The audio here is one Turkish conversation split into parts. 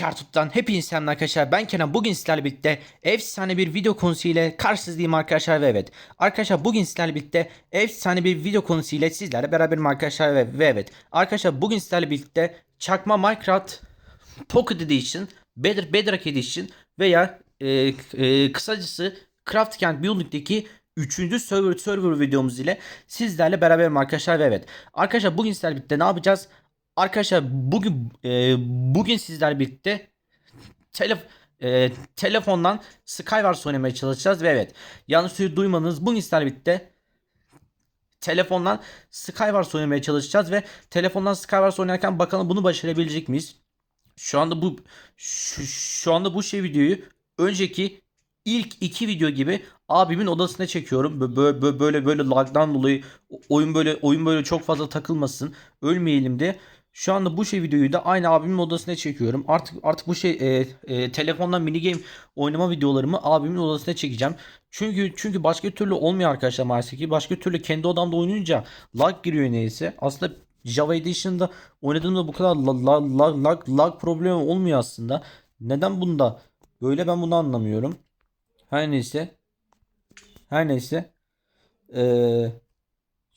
Kartut'tan hepinize selam arkadaşlar. Ben Kenan. Bugün sizlerle birlikte efsane bir video konusu ile karşınızdayım arkadaşlar ve evet. Arkadaşlar bugün sizlerle birlikte efsane bir video konusu ile sizlerle beraberim arkadaşlar ve, ve evet. Arkadaşlar bugün sizlerle birlikte çakma Minecraft Pocket Edition, Bedrock, Bedrock Edition veya e, e, kısacası Craft Camp Building'deki 3. server server videomuz ile sizlerle beraberim arkadaşlar ve evet. Arkadaşlar bugün sizlerle birlikte ne yapacağız? Arkadaşlar bugün e, bugün sizlerle birlikte telef e, telefondan Skywars oynamaya çalışacağız ve evet yanlış duymadınız bugün sizlerle birlikte telefondan Skywars oynamaya çalışacağız ve telefondan Skywars oynarken bakalım bunu başarabilecek miyiz? Şu anda bu şu, şu anda bu şey videoyu önceki ilk iki video gibi abimin odasına çekiyorum. Böyle böyle, böyle lagdan dolayı oyun böyle oyun böyle çok fazla takılmasın. Ölmeyelim de. Şu anda bu şey videoyu da aynı abimin odasına çekiyorum. Artık artık bu şey e, e, telefondan mini game oynama videolarımı abimin odasına çekeceğim. Çünkü çünkü başka türlü olmuyor arkadaşlar maalesef ki. Başka türlü kendi odamda oynayınca lag giriyor neyse. Aslında Java Edition'da oynadığımda bu kadar lag lag lag, lag problemi olmuyor aslında. Neden bunda böyle ben bunu anlamıyorum. Her neyse. Her neyse. Ee,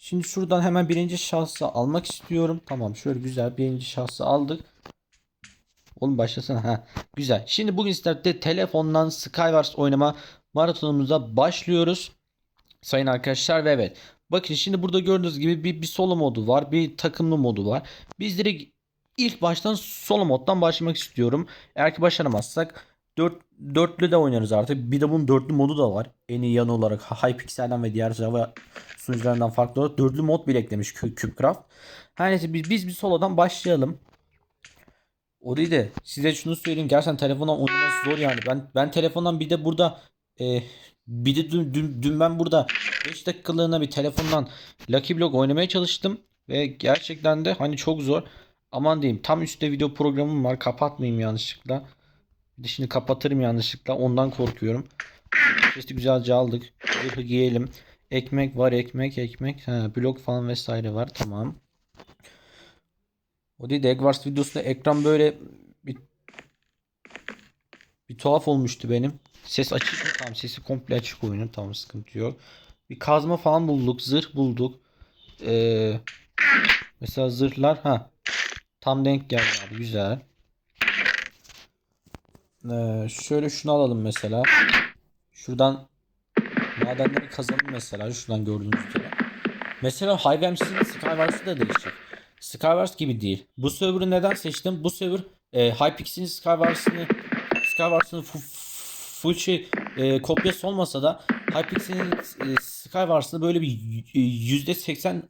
şimdi şuradan hemen birinci şahsı almak istiyorum. Tamam şöyle güzel birinci şahsı aldık. Oğlum başlasana. Ha, güzel. Şimdi bugün sizlerle telefondan Skywars oynama maratonumuza başlıyoruz. Sayın arkadaşlar ve evet. Bakın şimdi burada gördüğünüz gibi bir, bir solo modu var. Bir takımlı modu var. Biz direkt ilk baştan solo moddan başlamak istiyorum. Eğer ki başaramazsak 4 dörtlü de oynarız artık. Bir de bunun dörtlü modu da var. En iyi yanı olarak Hypixel'den ve diğer Java sunucularından farklı olarak dörtlü mod bile eklemiş CubeCraft. Her neyse biz, biz bir solodan başlayalım. O değil de size şunu söyleyeyim. Gerçekten telefondan oynaması zor yani. Ben ben telefondan bir de burada e, bir de dün, dün, dün ben burada 5 dakikalığına bir telefondan Lucky Block oynamaya çalıştım. Ve gerçekten de hani çok zor. Aman diyeyim tam üstte video programım var. Kapatmayayım yanlışlıkla. Bir de şimdi kapatırım yanlışlıkla. Ondan korkuyorum. Sesi güzelce aldık. Zırhı giyelim. Ekmek var ekmek ekmek. Ha, blok falan vesaire var. Tamam. O değil de Eggwars videosunda ekran böyle bir, bir tuhaf olmuştu benim. Ses açık mı? Tamam sesi komple açık oyunun. Tamam sıkıntı yok. Bir kazma falan bulduk. Zırh bulduk. Ee, mesela zırhlar ha tam denk geldi abi. Güzel. Ee, şöyle şunu alalım mesela. Şuradan madenleri kazalım mesela. Şuradan gördüğünüz üzere. Mesela Hive'mc'nin Skywars'ı da değişecek. Skywars gibi değil. Bu server'ı neden seçtim? Bu server e, Hypixel'in Skywars'ını Skywars'ın full şey e, kopyası olmasa da Hypixel'in e, Skywars'ını böyle bir %80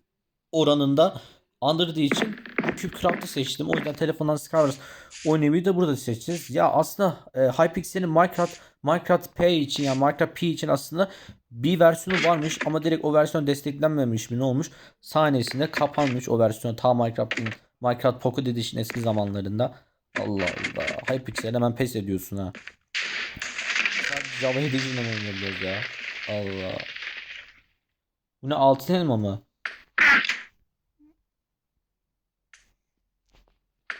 oranında andırdığı için CubeCraft'ı seçtim. O yüzden telefondan Skywars oynamayı da burada seçeceğiz. Ya aslında e, Hypixel'in Minecraft Minecraft P için ya Minecraft P için aslında bir versiyonu varmış ama direkt o versiyon desteklenmemiş mi ne olmuş? Sahnesinde kapanmış o versiyon ta Minecraft'ın Minecraft Pocket Edition eski zamanlarında. Allah Allah. Hypixel hemen pes ediyorsun ha. Java Edition'da mı oynayabiliyoruz ya? Allah. Bu ne altın elma mı?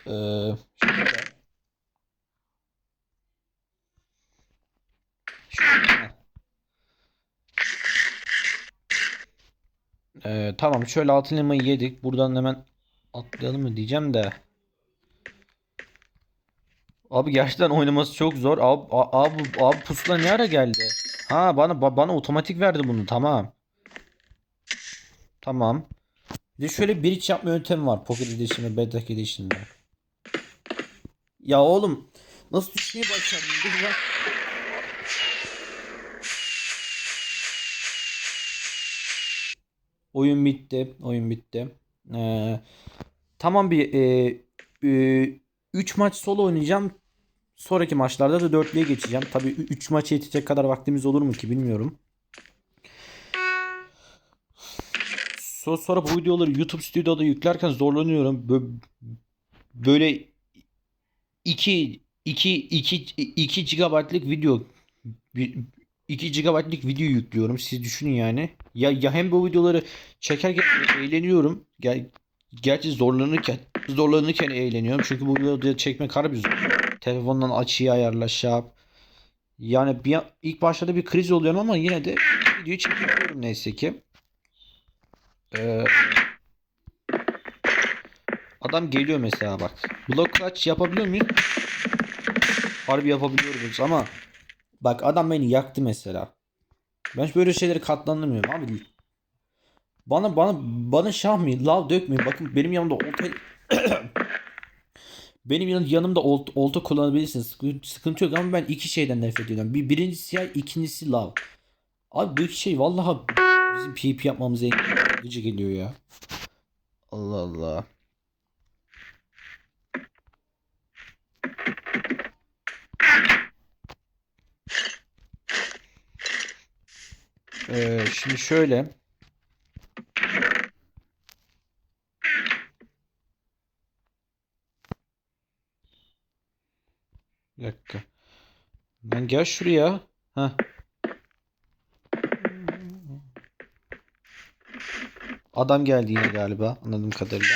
Ee. Ee, tamam şöyle altın elmayı yedik. Buradan hemen atlayalım mı diyeceğim de. Abi gerçekten oynaması çok zor. Abi, abi, abi pusula ne ara geldi? Ha bana bana otomatik verdi bunu. Tamam. Tamam. Bir de şöyle bir iç yapma yöntemi var. Pocket Edition ve Bedrock Edition'da. Ya oğlum nasıl düşmeye başladın? Dur lan. Oyun bitti. Oyun bitti. Ee, tamam bir 3 e, e, üç maç solo oynayacağım. Sonraki maçlarda da dörtlüye geçeceğim. Tabii 3 maç yetecek kadar vaktimiz olur mu ki bilmiyorum. So- Sonra bu videoları YouTube Studio'da yüklerken zorlanıyorum. Bö- Böyle 2 2 2 2 GB'lık video 2 GB'lık video yüklüyorum. Siz düşünün yani. Ya ya hem bu videoları çekerken eğleniyorum. Ger gerçi zorlanırken zorlanırken eğleniyorum. Çünkü bu videoyu çekmek harbi zor. Telefondan açıyı ayarla şey yap. Yani bir, ilk başlarda bir kriz oluyorum ama yine de videoyu çekiyorum neyse ki. Ee, adam geliyor mesela bak. Blok kaç yapabiliyor muyuz? Harbi yapabiliyoruz ama bak adam beni yaktı mesela. Ben böyle şeyleri katlanamıyorum abi. Bana bana bana şahmi lav dökmeyin. Bakın benim yanımda olta benim yan- yanımda olta, olta kullanabilirsiniz. Sıkı- Sıkıntı yok ama ben iki şeyden nefret ediyorum. Bir birincisi siyah, ikincisi lav. Abi bu iki şey vallahi bizim PvP yapmamıza gıcı geliyor ya. Allah Allah. Ee, şimdi şöyle. Bir dakika. Ben gel şuraya. Heh. Adam geldi yine galiba anladığım kadarıyla.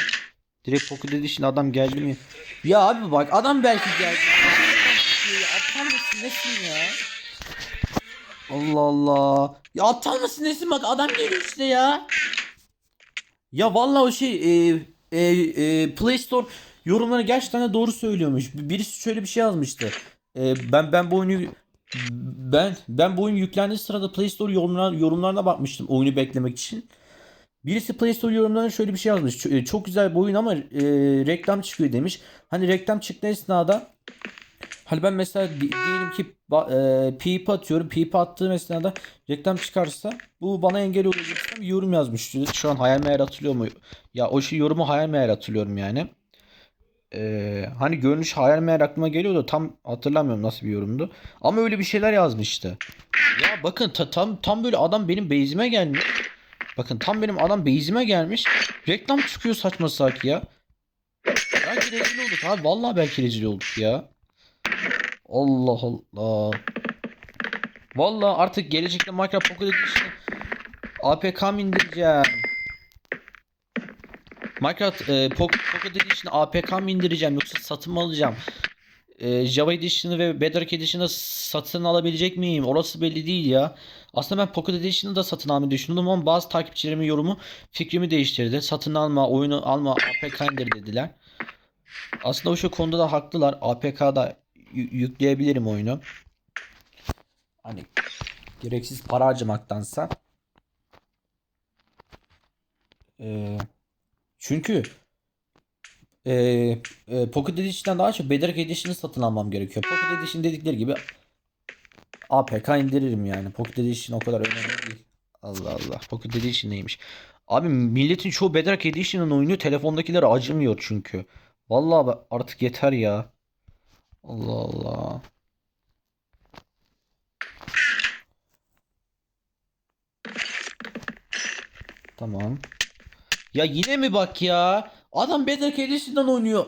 Direkt Pocket Edition adam geldi mi? Ya abi bak adam belki geldi. Aptal ya? Allah Allah. Ya aptal mısın nesin bak adam geliyor işte ya. Ya vallahi o şey e, e, e, Play Store yorumları gerçekten de doğru söylüyormuş. Birisi şöyle bir şey yazmıştı. E, ben ben bu oyunu ben ben bu oyun yüklendiği sırada Play Store yorumlar, yorumlarına bakmıştım oyunu beklemek için. Birisi Play Store yorumlarına şöyle bir şey yazmış. E, Çok güzel bir oyun ama e, reklam çıkıyor demiş. Hani reklam çıktığı esnada hani ben mesela di- diyelim ki e, pipe atıyorum. Pipe attığım esnada reklam çıkarsa bu bana engel bir yorum yazmış. Şu an hayal meyal hatırlıyor mu? Ya o şey yorumu hayal meyal hatırlıyorum yani. E, hani görünüş hayal meyal aklıma geliyordu. Tam hatırlamıyorum nasıl bir yorumdu. Ama öyle bir şeyler yazmıştı. Ya bakın ta- tam tam böyle adam benim base'ime gelmiş. Bakın tam benim adam base'ime gelmiş. Reklam çıkıyor saçma saçma ya. Belki rezil olduk abi. Vallahi belki rezil olduk ya. Allah Allah. Vallahi artık gelecekte Minecraft Pocket Edition'ı APK mı indireceğim? Minecraft e, Pocket, Pocket Edition'ı APK mı indireceğim yoksa satın mı alacağım? E, Java Edition'ı ve Bedrock Edition'ı satın alabilecek miyim? Orası belli değil ya. Aslında ben Pocket Edition'ı da satın almayı düşündüm ama bazı takipçilerimin yorumu fikrimi değiştirdi. Satın alma, oyunu alma, APK indir dediler. Aslında o şu konuda da haklılar. APK'da yükleyebilirim oyunu. Hani gereksiz para harcamaktansa. Ee, çünkü ee, e, Pocket Edition'dan daha çok Bedrock Edition'ı satın almam gerekiyor. Pocket Edition dedikleri gibi APK indiririm yani. Pocket Edition o kadar önemli değil. Allah Allah. Pocket Edition neymiş? Abi milletin çoğu Bedrock Edition'ın oyunu telefondakilere acımıyor çünkü. Vallahi artık yeter ya. Allah Allah. Tamam. Ya yine mi bak ya? Adam Bedrock Edition'dan oynuyor.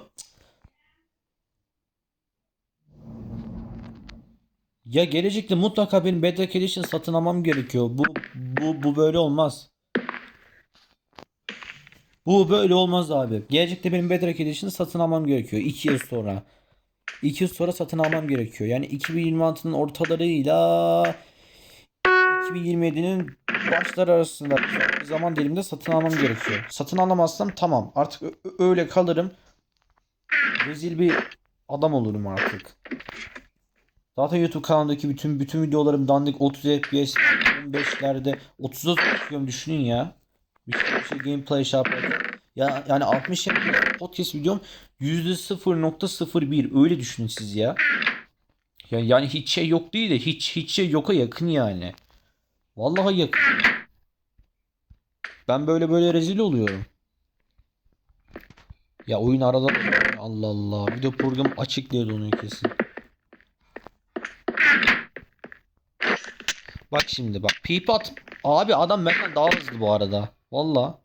Ya gelecekte mutlaka benim Bedrock Edition satın almam gerekiyor. Bu bu bu böyle olmaz. Bu böyle olmaz abi. Gelecekte benim Bedrock Edition'ı satın almam gerekiyor. 2 yıl sonra. 2 yıl sonra satın almam gerekiyor. Yani 2026'nın ortalarıyla 2027'nin başları arasında bir zaman diliminde satın almam gerekiyor. Satın alamazsam tamam. Artık öyle kalırım. Rezil bir adam olurum artık. Zaten YouTube kanalındaki bütün bütün videolarım dandik 30 FPS 15'lerde 30'a tutuyorum düşünün ya. Bir şey, bir şey gameplay şey yaparken. Ya yani 60 FPS podcast videom %0.01 öyle düşünün siz ya. Ya yani hiç şey yok değil de hiç hiç şey yoka yakın yani. Vallahi yakın. Ben böyle böyle rezil oluyorum. Ya oyun arada Allah Allah. Video program açık diye donuyor kesin. Bak şimdi bak. Peep at. Abi adam benden daha hızlı bu arada. Valla.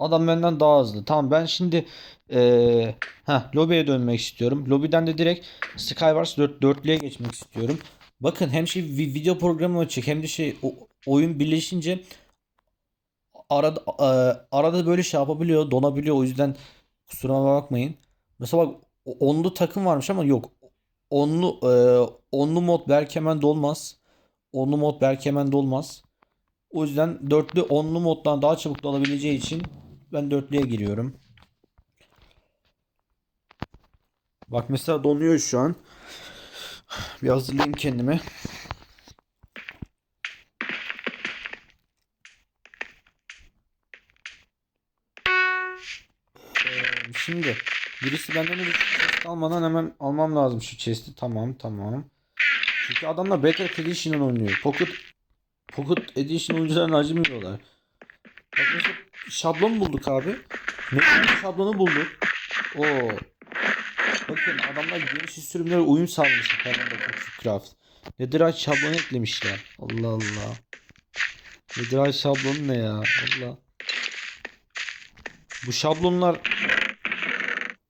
Adam benden daha hızlı. Tamam ben şimdi eee ha lobiye dönmek istiyorum. Lobiden de direkt Skywars 4 4'lüye geçmek istiyorum. Bakın hem şey vi- video programı açık hem de şey o- oyun birleşince arada e, arada böyle şey yapabiliyor, donabiliyor. O yüzden kusuruma bakmayın. Mesela bak onlu takım varmış ama yok. Onlu e, onlu mod belki hemen dolmaz. Onlu mod belki hemen dolmaz. O yüzden dörtlü onlu moddan daha çabuk dolabileceği için ben dörtlüye giriyorum. Bak mesela donuyor şu an. Bir hazırlayayım kendimi. Ee, şimdi birisi benden bir chest almadan hemen almam lazım şu chest'i. Tamam tamam. Çünkü adamlar Better Edition'dan oynuyor. Pocket Pocket Edition oyuncularına acımıyorlar. Bak mesela şablon bulduk abi. Ne şablonu bulduk. Oo. Bakın adamlar geniş sürümlere uyum sağlamış. Craft. Netherite şablonu eklemişler. Allah Allah. Netherite şablonu ne ya? Allah. Bu şablonlar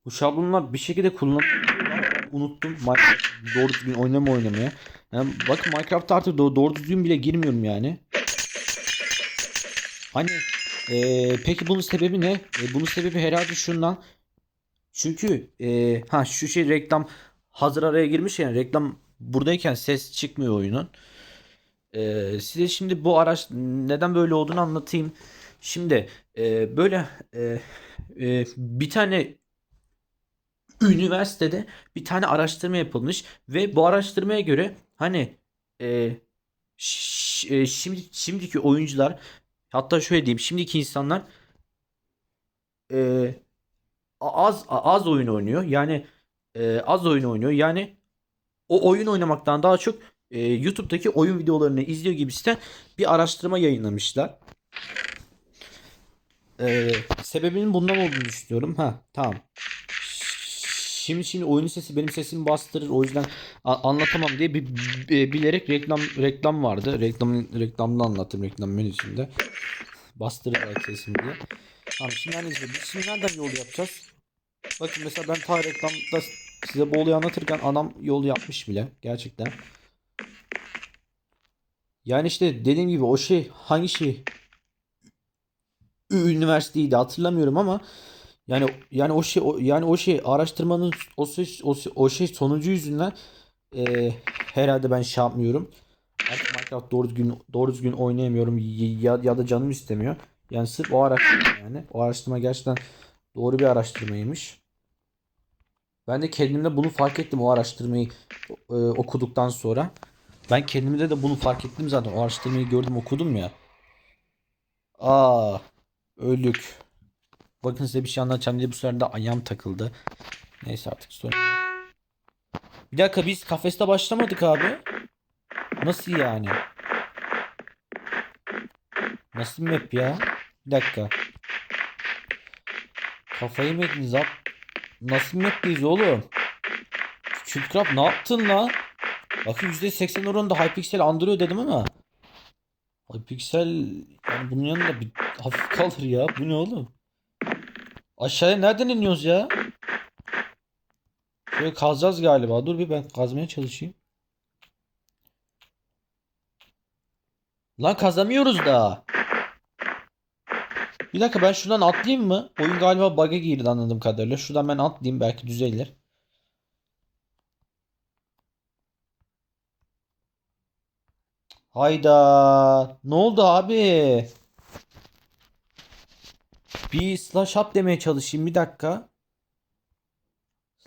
bu şablonlar bir şekilde kullanılıyor. Unuttum. Minecraft doğru düzgün oynama oynamaya. Yani bakın Minecraft'ta artık doğru, doğru düzgün bile girmiyorum yani. Hani eee, peki bunun sebebi ne? E, bunun sebebi herhalde şundan. Çünkü eee, ha şu şey reklam hazır araya girmiş yani reklam buradayken ses çıkmıyor oyunun. Eee, size şimdi bu araç neden böyle olduğunu anlatayım. Şimdi eee, böyle eee, eee, bir tane üniversitede bir tane araştırma yapılmış ve bu araştırmaya göre hani ş- eee, şimdi şimdiki oyuncular hatta şöyle diyeyim şimdiki insanlar eee, az az oyun oynuyor. Yani eee, az oyun oynuyor. Yani o oyun oynamaktan daha çok eee, YouTube'daki oyun videolarını izliyor gibisinden bir araştırma yayınlamışlar. Eee, sebebinin bundan olduğunu düşünüyorum. Ha, tamam. Şimdi şimdi oyunun sesi benim sesimi bastırır. O yüzden anlatamam diye bir, bir- bilerek reklam reklam vardı. Reklamın reklamını anlattım reklam menüsünde. Bastırır belki sesimi diye. Tamam şimdi izliyorum. Biz şimdi nereden yol yapacağız? Bakın mesela ben ta reklamda size bu olayı anlatırken adam yol yapmış bile. Gerçekten. Yani işte dediğim gibi o şey hangi şey üniversiteydi hatırlamıyorum ama yani yani o şey o, yani o şey araştırmanın o şey, o, o şey sonucu yüzünden e, herhalde ben şey yapmıyorum. Artık Minecraft doğru düzgün doğru düzgün oynayamıyorum ya, ya da canım istemiyor. Yani sırf o araştırma yani. O araştırma gerçekten doğru bir araştırmaymış. Ben de kendimde bunu fark ettim o araştırmayı e, okuduktan sonra. Ben kendimde de bunu fark ettim zaten. O araştırmayı gördüm okudum ya. Aa, öldük. Bakın size bir şey anlatacağım diye bu sefer de ayağım takıldı. Neyse artık sorun. Bir dakika biz kafeste başlamadık abi. Nasıl yani? Nasıl map ya? Bir dakika. Kafayı mı yediniz abi? Nasıl map'teyiz oğlum? Cubecraft ne yaptın lan? Bakın %80 oranında Hypixel andırıyor dedim ama. Hypixel yani bunun yanında bir hafif kalır ya. Bu ne oğlum? Aşağıya nereden iniyoruz ya? Şöyle kazacağız galiba. Dur bir ben kazmaya çalışayım. Lan kazamıyoruz da. Bir dakika ben şuradan atlayayım mı? Oyun galiba bug'a girdi anladığım kadarıyla. Şuradan ben atlayayım belki düzelir. Hayda. Ne oldu abi? Bir slash up demeye çalışayım bir dakika.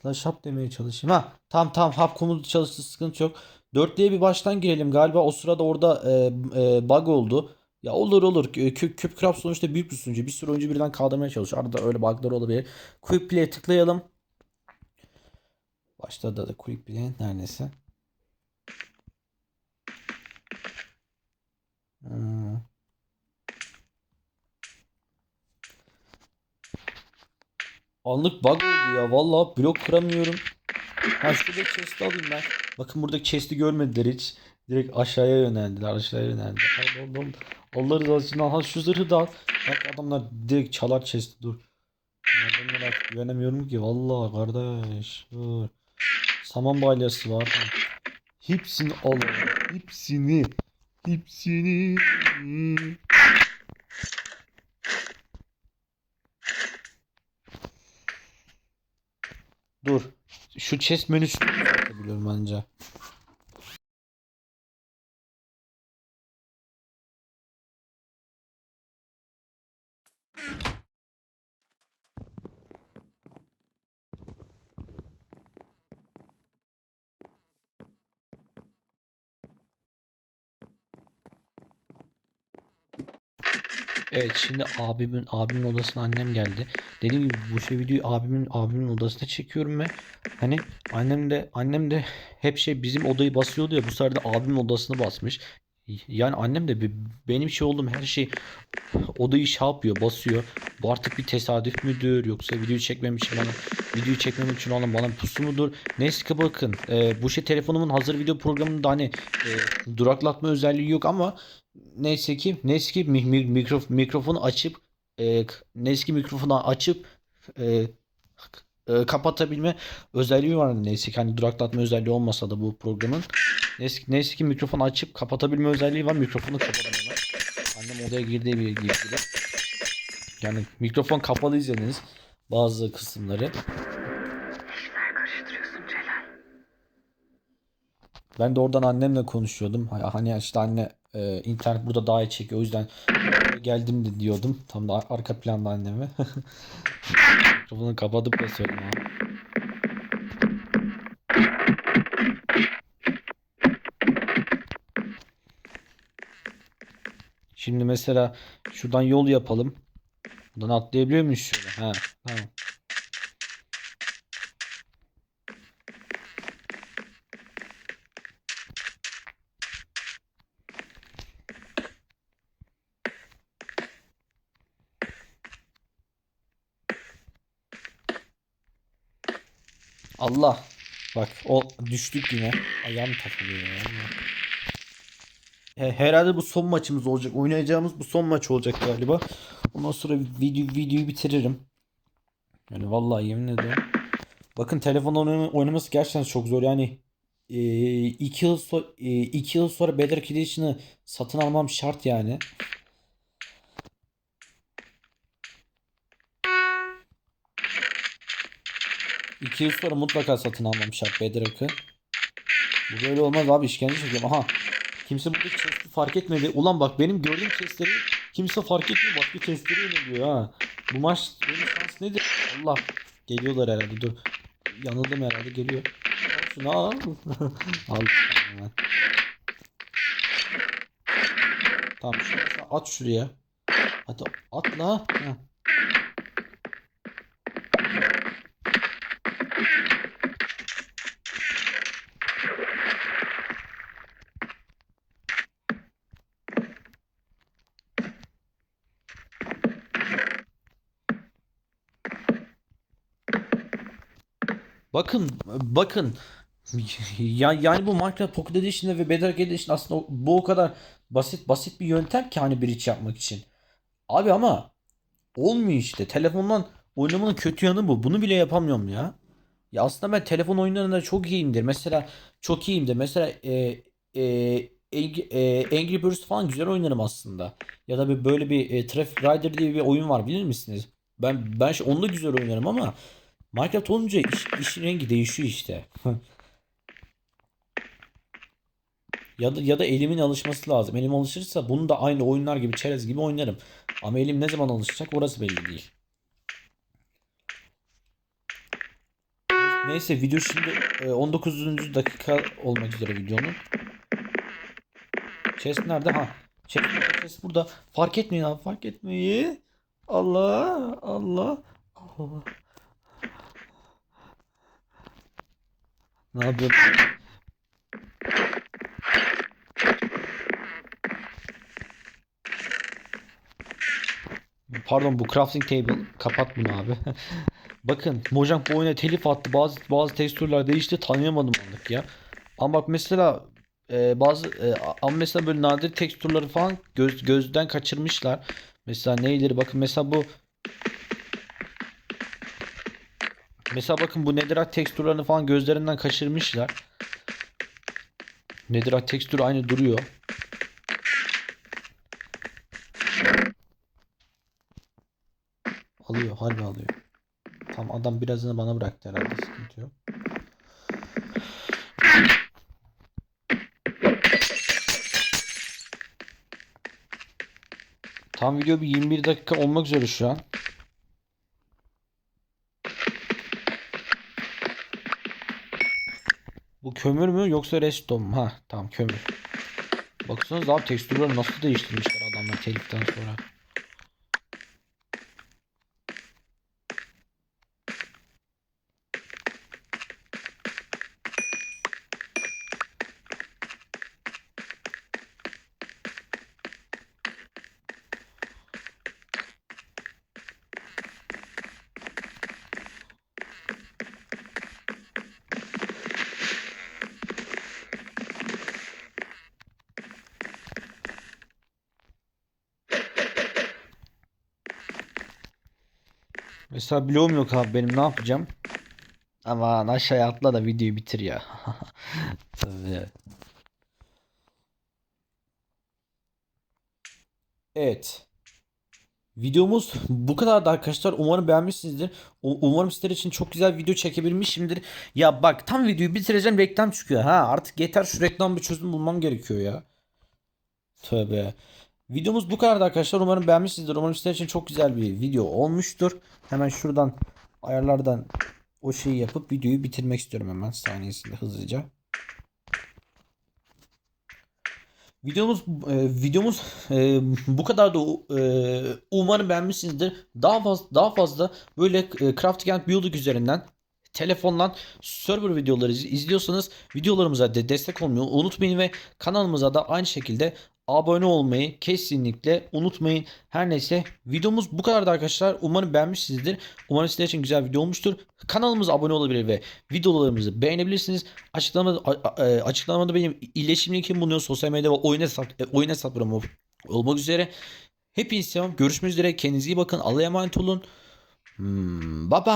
Slash up demeye çalışayım. Ha tamam tamam hap komutu çalıştı sıkıntı yok. Dörtlüye bir baştan girelim. Galiba o sırada orada e, e, bug oldu. Ya olur olur. Küp Küp Krab sonuçta büyük bir sunucu. Bir sürü oyuncu birden kaldırmaya çalışıyor. Arada öyle bug'lar olabilir. Quick Play'e tıklayalım. Başta da Quick Play neredeyse. Hmm. Anlık bug oldu ya. Vallahi blok kıramıyorum. Ha şurada chest'i alayım ben. Bakın burada chest'i görmediler hiç. Direkt aşağıya yöneldiler. Aşağıya yöneldiler. Hayır oğlum. Allah rızası için. Ha şu zırhı da al. Bak adamlar direkt çalar chest'i dur. Adamlara artık güvenemiyorum ki. Vallahi kardeş. Dur. Saman balyası var. Hepsini al. Hepsini. Hepsini. Dur. Şu chest menüsünü biliyorum anca. Evet şimdi abimin abimin odasına annem geldi. Dediğim gibi bu şey videoyu abimin abimin odasında çekiyorum ve hani annem de annem de hep şey bizim odayı basıyordu ya bu sefer de abimin odasını basmış. Yani annem de be- benim şey oldum her şey odayı şey yapıyor basıyor. Bu artık bir tesadüf müdür yoksa videoyu çekmem için bana videoyu çekmem için olan bana pusu mudur? Neyse ki bakın e, bu şey telefonumun hazır video programında hani e, duraklatma özelliği yok ama neyse ki neyse ki mi- mi- mikrof mikrofonu açıp e, neyse ki mikrofonu açıp e, e, kapatabilme özelliği var neyse ki hani duraklatma özelliği olmasa da bu programın neyse, ki- neyse ki mikrofonu açıp kapatabilme özelliği var mikrofonu kapatamıyorlar. Annem odaya girdiği bir gibi. Yani mikrofon kapalı izlediniz bazı kısımları. Ben de oradan annemle konuşuyordum. Ha- Hani işte anne e, internet burada daha iyi çekiyor. O yüzden geldim de diyordum. Tam da arka planda anneme. Mikrofonu kapatıp basıyorum abi. Şimdi mesela şuradan yol yapalım. Buradan atlayabiliyor muyuz şöyle? Ha, tamam. Allah. Bak o düştük yine. Ayağım takılıyor ya. He- Herhalde bu son maçımız olacak. Oynayacağımız bu son maç olacak galiba. Ondan sonra video, videoyu bitiririm. Yani vallahi yemin ediyorum. Bakın telefon oynama- oynaması gerçekten çok zor. Yani e, iki yıl so e, yıl sonra Bedrock Edition'ı satın almam şart yani. İki sonra mutlaka satın almam şart Bedrock'ı. Bu böyle olmaz abi işkence çekiyorum. Aha. Kimse burada chest'i fark etmedi. Ulan bak benim gördüğüm chest'leri kimse fark etmiyor. Başka chest'leri yöneliyor ha. Bu maç benim şans nedir? Allah. Geliyorlar herhalde dur. Yanıldım herhalde geliyor. Al şunu al. Tamam şunu at şuraya. Hadi atla. Heh. Bakın bakın ya, yani bu Minecraft Pocket Edition'da ve Bedrock Edition aslında bu o kadar basit basit bir yöntem ki hani bridge yapmak için. Abi ama olmuyor işte. Telefondan oynamanın kötü yanı bu. Bunu bile yapamıyorum ya. Ya aslında ben telefon oyunlarında çok iyiyimdir. Mesela çok iyiyimdir. Mesela e, e, e, Angry Birds falan güzel oynarım aslında. Ya da bir böyle bir e, Traffic Rider diye bir oyun var bilir misiniz? Ben ben onu da güzel oynarım ama Minecraft olunca iş, işin rengi değişiyor işte. Ya da ya da elimin alışması lazım. Elim alışırsa bunu da aynı oyunlar gibi çerez gibi oynarım. Ama elim ne zaman alışacak orası belli değil. Neyse video şimdi e, 19. dakika olmak üzere videonun. Chest nerede? Ha. Chest burada. Fark etmeyin abi fark etmeyin. Allah Allah. Allah. Ne yapıyorsun? Pardon bu crafting table. Kapat bunu abi. Bakın Mojang bu oyuna telif attı. Bazı bazı tekstürler değişti. Tanıyamadım anlık ya. Ama bak mesela e, bazı e, ama mesela böyle nadir tekstürleri falan göz, gözden kaçırmışlar. Mesela neyleri bakın mesela bu Mesela bakın bu netherite tekstürlerini falan gözlerinden kaçırmışlar. Netherite tekstürü aynı duruyor. Alıyor, harbi alıyor. Tam adam birazını bana bıraktı herhalde. Sıkıntı yok. Tam video bir 21 dakika olmak üzere şu an. Bu kömür mü yoksa redstone mu? Ha tamam kömür. Baksanıza abi tekstürleri nasıl değiştirmişler adamlar teliften sonra. Mesela bloğum yok abi benim ne yapacağım? Aman aşağıya atla da videoyu bitir ya. Tabii. Evet. Videomuz bu kadardı arkadaşlar. Umarım beğenmişsinizdir. Umarım sizler için çok güzel video çekebilmişimdir. Ya bak tam videoyu bitireceğim reklam çıkıyor. Ha artık yeter şu reklam bir çözüm bulmam gerekiyor ya. Tövbe. Videomuz bu kadardı arkadaşlar. Umarım beğenmişsinizdir. Umarım sizler için çok güzel bir video olmuştur. Hemen şuradan ayarlardan o şeyi yapıp videoyu bitirmek istiyorum hemen saniyesinde hızlıca. Videomuz e, videomuz e, bu kadar da e, umarım beğenmişsinizdir. Daha fazla daha fazla böyle e, Crafting and Building üzerinden telefondan server videoları iz- izliyorsanız videolarımıza de destek olmayı unutmayın ve kanalımıza da aynı şekilde abone olmayı kesinlikle unutmayın. Her neyse videomuz bu kadardı arkadaşlar. Umarım beğenmişsinizdir. Umarım sizler için güzel video olmuştur. Kanalımıza abone olabilir ve videolarımızı beğenebilirsiniz. Açıklamada e, açıklamada benim iletişim linkim bulunuyor. Sosyal medya ve oyun hesap e, oyun hesaplarım ol- olmak üzere. Hepinize selam. Görüşmek üzere. Kendinize iyi bakın. Allah'a emanet olun. Hmm, bye bye.